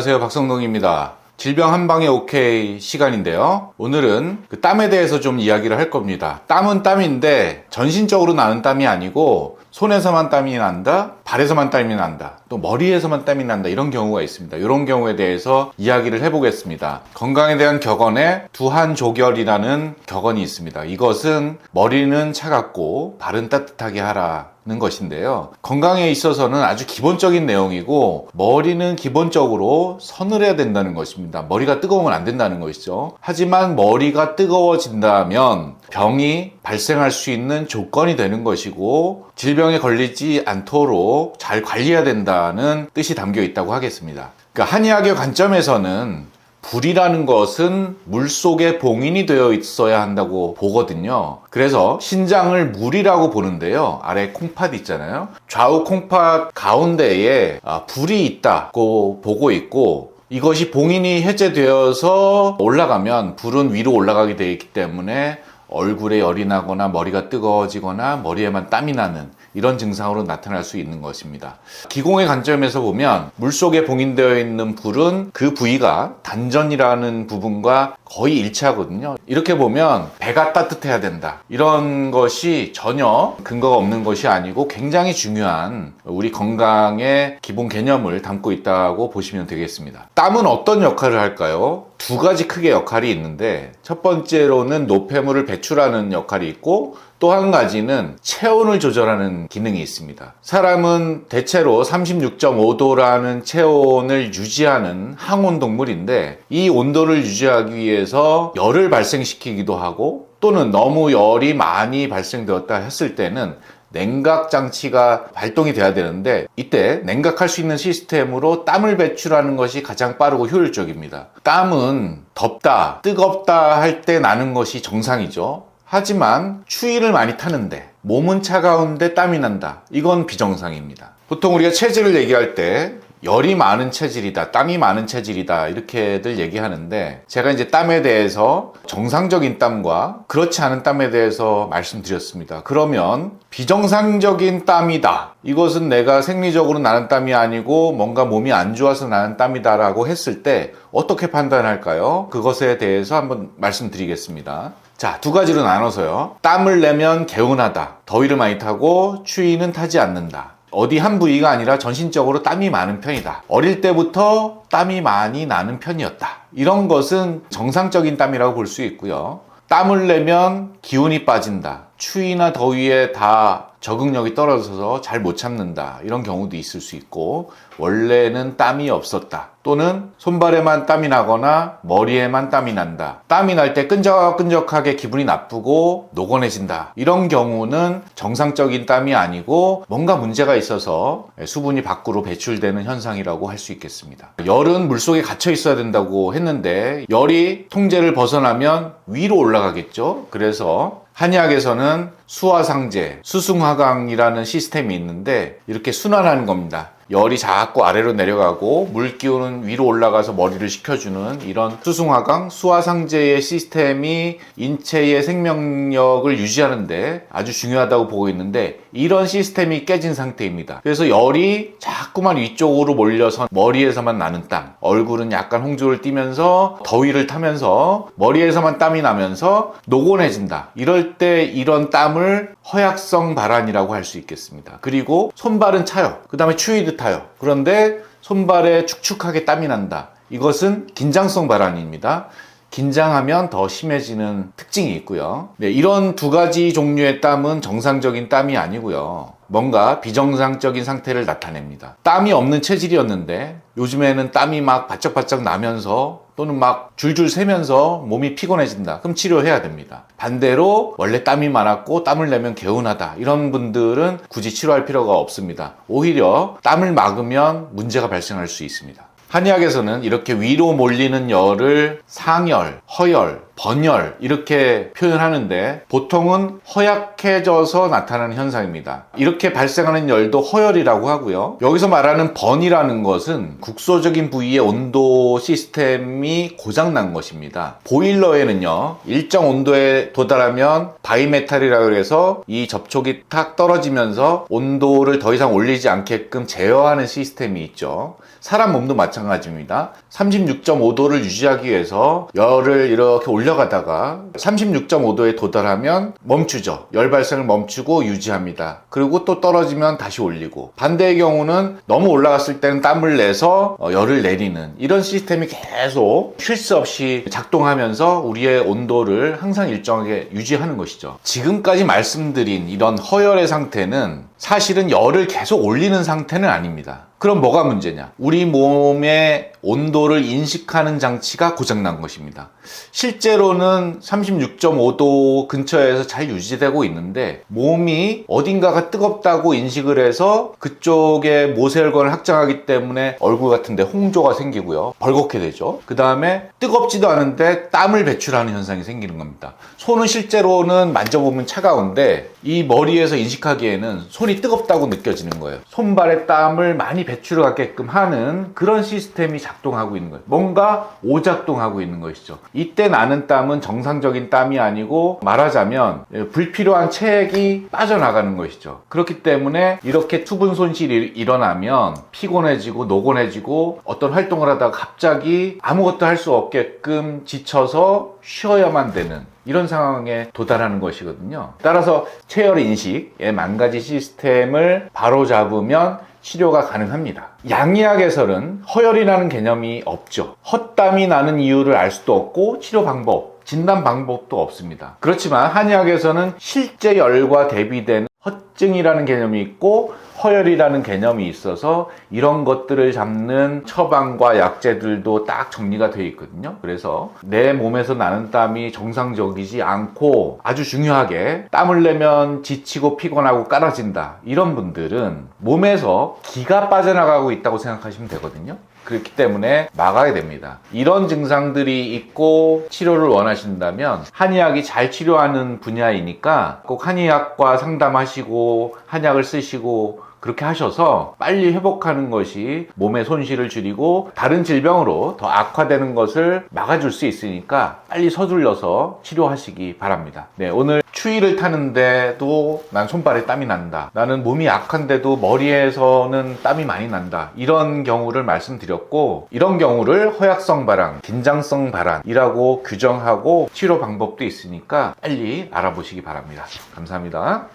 안녕하세요. 박성동입니다. 질병 한 방에 오케이 시간인데요. 오늘은 그 땀에 대해서 좀 이야기를 할 겁니다. 땀은 땀인데 전신적으로 나는 땀이 아니고 손에서만 땀이 난다, 발에서만 땀이 난다, 또 머리에서만 땀이 난다 이런 경우가 있습니다. 이런 경우에 대해서 이야기를 해보겠습니다. 건강에 대한 격언에 두한조결이라는 격언이 있습니다. 이것은 머리는 차갑고 발은 따뜻하게 하라. 는 것인데요. 건강에 있어서는 아주 기본적인 내용이고 머리는 기본적으로 서늘해야 된다는 것입니다. 머리가 뜨거우면 안 된다는 것이죠. 하지만 머리가 뜨거워진다면 병이 발생할 수 있는 조건이 되는 것이고 질병에 걸리지 않도록 잘 관리해야 된다는 뜻이 담겨 있다고 하겠습니다. 그러니까 한의학의 관점에서는 불이라는 것은 물 속에 봉인이 되어 있어야 한다고 보거든요. 그래서 신장을 물이라고 보는데요. 아래 콩팥 있잖아요. 좌우 콩팥 가운데에 아, 불이 있다고 보고 있고 이것이 봉인이 해제되어서 올라가면 불은 위로 올라가게 되어 있기 때문에 얼굴에 열이 나거나 머리가 뜨거워지거나 머리에만 땀이 나는 이런 증상으로 나타날 수 있는 것입니다. 기공의 관점에서 보면 물속에 봉인되어 있는 불은 그 부위가 단전이라는 부분과 거의 일치하거든요. 이렇게 보면 배가 따뜻해야 된다. 이런 것이 전혀 근거가 없는 것이 아니고 굉장히 중요한 우리 건강의 기본 개념을 담고 있다고 보시면 되겠습니다. 땀은 어떤 역할을 할까요? 두 가지 크게 역할이 있는데 첫 번째로는 노폐물을 배출하는 역할이 있고 또 한 가지는 체온을 조절하는 기능이 있습니다. 사람은 대체로 36.5도라는 체온을 유지하는 항온 동물인데 이 온도를 유지하기 위해서 열을 발생시키기도 하고 또는 너무 열이 많이 발생되었다 했을 때는 냉각 장치가 발동이 돼야 되는데 이때 냉각할 수 있는 시스템으로 땀을 배출하는 것이 가장 빠르고 효율적입니다. 땀은 덥다, 뜨겁다 할 때 나는 것이 정상이죠. 하지만 추위를 많이 타는데 몸은 차가운데 땀이 난다. 이건 비정상입니다. 보통 우리가 체질을 얘기할 때 열이 많은 체질이다, 땀이 많은 체질이다, 이렇게들 얘기하는데, 제가 이제 땀에 대해서 정상적인 땀과 그렇지 않은 땀에 대해서 말씀드렸습니다. 그러면 비정상적인 땀이다. 이것은 내가 생리적으로 나는 땀이 아니고 뭔가 몸이 안 좋아서 나는 땀이다라고 했을 때 어떻게 판단할까요? 그것에 대해서 한번 말씀드리겠습니다. 자, 두 가지로 나눠서요. 땀을 내면 개운하다. 더위를 많이 타고 추위는 타지 않는다. 어디 한 부위가 아니라 전신적으로 땀이 많은 편이다. 어릴 때부터 땀이 많이 나는 편이었다. 이런 것은 정상적인 땀이라고 볼 수 있고요. 땀을 내면 기운이 빠진다. 추위나 더위에 다 적응력이 떨어져서 잘 못 참는다. 이런 경우도 있을 수 있고, 원래는 땀이 없었다. 또는 손발에만 땀이 나거나 머리에만 땀이 난다. 땀이 날 때 끈적끈적하게 기분이 나쁘고 노곤해진다. 이런 경우는 정상적인 땀이 아니고 뭔가 문제가 있어서 수분이 밖으로 배출되는 현상이라고 할 수 있겠습니다. 열은 물속에 갇혀 있어야 된다고 했는데 열이 통제를 벗어나면 위로 올라가겠죠. 그래서 한의학에서는 수화상제, 수승화강이라는 시스템이 있는데 이렇게 순환하는 겁니다. 열이 자꾸 아래로 내려가고 물 기운은 위로 올라가서 머리를 식혀주는 이런 수승화강, 수화상제의 시스템이 인체의 생명력을 유지하는데 아주 중요하다고 보고 있는데 이런 시스템이 깨진 상태입니다. 그래서 열이 자꾸만 위쪽으로 몰려서 머리에서만 나는 땀, 얼굴은 약간 홍조를 띠면서 더위를 타면서 머리에서만 땀이 나면서 노곤해진다. 이럴 때 이런 땀을 허약성 발환이라고 할 수 있겠습니다. 그리고 손발은 차요. 그 다음에 추위도 타요. 그런데 손발에 축축하게 땀이 난다. 이것은 긴장성 발환입니다. 긴장하면 더 심해지는 특징이 있고요. 네, 이런 두 가지 종류의 땀은 정상적인 땀이 아니고요. 뭔가 비정상적인 상태를 나타냅니다. 땀이 없는 체질이었는데 요즘에는 땀이 막 바짝바짝 나면서 또는 막 줄줄 새면서 몸이 피곤해진다. 그럼 치료해야 됩니다. 반대로 원래 땀이 많았고 땀을 내면 개운하다. 이런 분들은 굳이 치료할 필요가 없습니다. 오히려 땀을 막으면 문제가 발생할 수 있습니다. 한의학에서는 이렇게 위로 몰리는 열을 상열, 허열, 번열 이렇게 표현하는데 보통은 허약해져서 나타나는 현상입니다. 이렇게 발생하는 열도 허열이라고 하고요. 여기서 말하는 번이라는 것은 국소적인 부위의 온도 시스템이 고장난 것입니다. 보일러에는요, 일정 온도에 도달하면 바이메탈이라고 해서 이 접촉이 탁 떨어지면서 온도를 더 이상 올리지 않게끔 제어하는 시스템이 있죠. 사람 몸도 마찬가지입니다. 36.5도를 유지하기 위해서 열을 이렇게 올려 가다가 36.5도에 도달하면 멈추죠. 열 발생을 멈추고 유지합니다. 그리고 또 떨어지면 다시 올리고 반대의 경우는 너무 올라갔을 때는 땀을 내서 어, 열을 내리는 이런 시스템이 계속 쉴 새 없이 작동하면서 우리의 온도를 항상 일정하게 유지하는 것이죠. 지금까지 말씀드린 이런 허열의 상태는 사실은 열을 계속 올리는 상태는 아닙니다. 그럼 뭐가 문제냐? 우리 몸의 온도를 인식하는 장치가 고장난 것입니다. 실제로는 36.5도 근처에서 잘 유지되고 있는데 몸이 어딘가가 뜨겁다고 인식을 해서 그쪽에 모세혈관을 확장하기 때문에 얼굴 같은데 홍조가 생기고요. 벌겋게 되죠. 그 다음에 뜨겁지도 않은데 땀을 배출하는 현상이 생기는 겁니다. 손은 실제로는 만져보면 차가운데 이 머리에서 인식하기에는 손이 뜨겁다고 느껴지는 거예요. 손발에 땀을 많이 배출하게끔 하는 그런 시스템이 작동하고 있는 거예요. 뭔가 오작동하고 있는 것이죠. 이때 나는 땀은 정상적인 땀이 아니고 말하자면 불필요한 체액이 빠져나가는 것이죠. 그렇기 때문에 이렇게 투분 손실이 일어나면 피곤해지고 노곤해지고 어떤 활동을 하다가 갑자기 아무것도 할 수 없게끔 지쳐서 쉬어야만 되는 이런 상황에 도달하는 것이거든요. 따라서 체열 인식의 만 가지 시스템을 바로 잡으면 치료가 가능합니다. 양의학에서는 허열이라는 개념이 없죠. 헛땀이 나는 이유를 알 수도 없고 치료 방법, 진단 방법도 없습니다. 그렇지만 한의학에서는 실제 열과 대비되는 허증이라는 개념이 있고 허열이라는 개념이 있어서 이런 것들을 잡는 처방과 약제들도 딱 정리가 되어 있거든요. 그래서 내 몸에서 나는 땀이 정상적이지 않고 아주 중요하게 땀을 내면 지치고 피곤하고 깔아진다. 이런 분들은 몸에서 기가 빠져나가고 있다고 생각하시면 되거든요. 그렇기 때문에 막아야 됩니다. 이런 증상들이 있고 치료를 원하신다면 한의학이 잘 치료하는 분야이니까 꼭 한의학과 상담하시고 한약을 쓰시고 그렇게 하셔서 빨리 회복하는 것이 몸의 손실을 줄이고 다른 질병으로 더 악화되는 것을 막아줄 수 있으니까 빨리 서둘러서 치료하시기 바랍니다. 네, 오늘 추위를 타는데도 난 손발에 땀이 난다. 나는 몸이 약한데도 머리에서는 땀이 많이 난다. 이런 경우를 말씀드렸고 이런 경우를 허약성 발환, 긴장성 발환이라고 규정하고 치료 방법도 있으니까 빨리 알아보시기 바랍니다. 감사합니다.